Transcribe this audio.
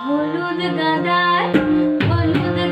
হলুদ গাঁদার হলুদ